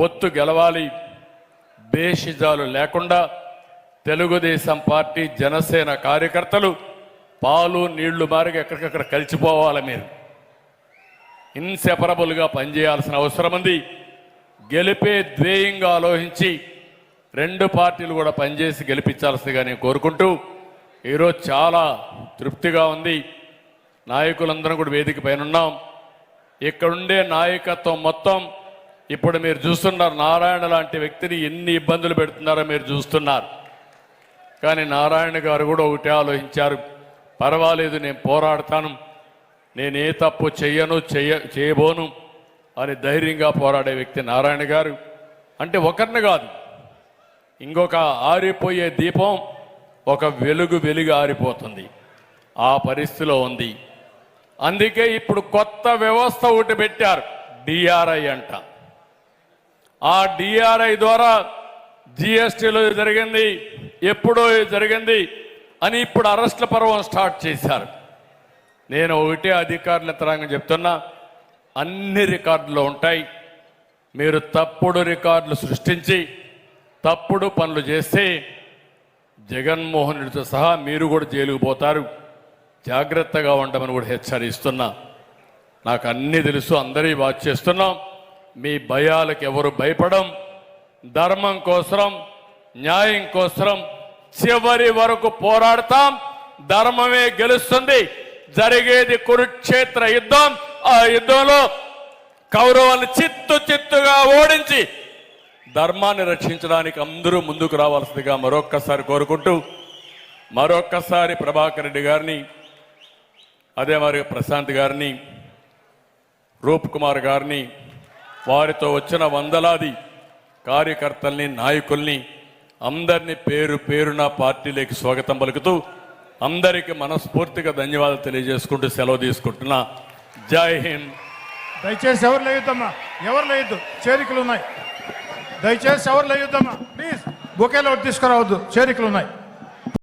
పొత్తు గెలవాలి. బేషిజాలు లేకుండా తెలుగుదేశం పార్టీ జనసేన కార్యకర్తలు పాలు నీళ్ళు మారిగా ఎక్కడికక్కడ కలిసిపోవాలి మీరు. ఇన్సెపరబుల్గా పనిచేయాల్సిన అవసరం ఉంది. గెలిపే ధ్యేయంగా ఆలోచించి రెండు పార్టీలు కూడా పనిచేసి గెలిపించాల్సిందిగా నేను కోరుకుంటూ ఈరోజు చాలా తృప్తిగా ఉంది. నాయకులందరం కూడా వేదిక పైన ఉన్నాం. ఇక్కడుండే నాయకత్వం మొత్తం ఇప్పుడు మీరు చూస్తున్నారు నారాయణ లాంటి వ్యక్తిని ఎన్ని ఇబ్బందులు పెడుతున్నారో మీరు చూస్తున్నారు. కానీ నారాయణ గారు కూడా ఒకటే ఆలోచించారు పర్వాలేదు నేను పోరాడతాను నేను ఏ తప్పు చెయ్యను చెయ్య చేయబోను అని ధైర్యంగా పోరాడే వ్యక్తి నారాయణ గారు. అంటే ఒకరిని కాదు ఇంకొక ఆరిపోయే దీపం ఒక వెలుగు వెలుగు ఆరిపోతుంది ఆ పరిస్థితిలో ఉంది. అందుకే ఇప్పుడు కొత్త వ్యవస్థ ఒకటి పెట్టారు డిఆర్ఐ అంట. ఆ డిఆర్ఐ ద్వారా జిఎస్టీలో జరిగింది ఎప్పుడో ఇది జరిగింది అని ఇప్పుడు అరెస్ట్ల పర్వం స్టార్ట్ చేశారు. నేను ఒకటే అధికారుల తరంగా చెప్తున్నా అన్ని రికార్డులు ఉంటాయి. మీరు తప్పుడు రికార్డులు సృష్టించి తప్పుడు పనులు చేస్తే జగన్మోహన్ రెడ్డితో సహా మీరు కూడా జైలుకు పోతారు. జాగ్రత్తగా ఉండమని కూడా హెచ్చరిస్తున్నా. నాకు అన్నీ తెలుసు అందరివి వాచ్ చేస్తున్నాం. మీ భయాలకు ఎవరు భయపడం? ధర్మం కోసం న్యాయం కోసం చివరి వరకు పోరాడతాం. ధర్మమే గెలుస్తుంది. జరిగేది కురుక్షేత్ర యుద్ధం. ఆ యుద్ధంలో కౌరవాన్ని చిత్తు చిత్తుగా ఓడించి ధర్మాన్ని రక్షించడానికి అందరూ ముందుకు రావాల్సిందిగా మరొక్కసారి కోరుకుంటూ మరొక్కసారి ప్రభాకర్ రెడ్డి గారిని అదే మరి ప్రశాంత్ గారిని రూప్ కుమార్ గారిని వారితో వచ్చిన వందలాది కార్యకర్తల్ని నాయకుల్ని అందరినీ పేరు పేరున పార్టీలోకి స్వాగతం పలుకుతూ అందరికీ మనస్ఫూర్తిగా ధన్యవాదాలు తెలియజేసుకుంటూ సెలవు తీసుకుంటున్నా. జై హింద్. దయచేసి ఎవరు లేదమ్మా ఎవరు లేదు చేరికలు ఉన్నాయి. దయచేసి ఎవరు లేదమ్మా ప్లీజ్ బొకేలో తీసుకురావద్దు. చేరికలు ఉన్నాయి.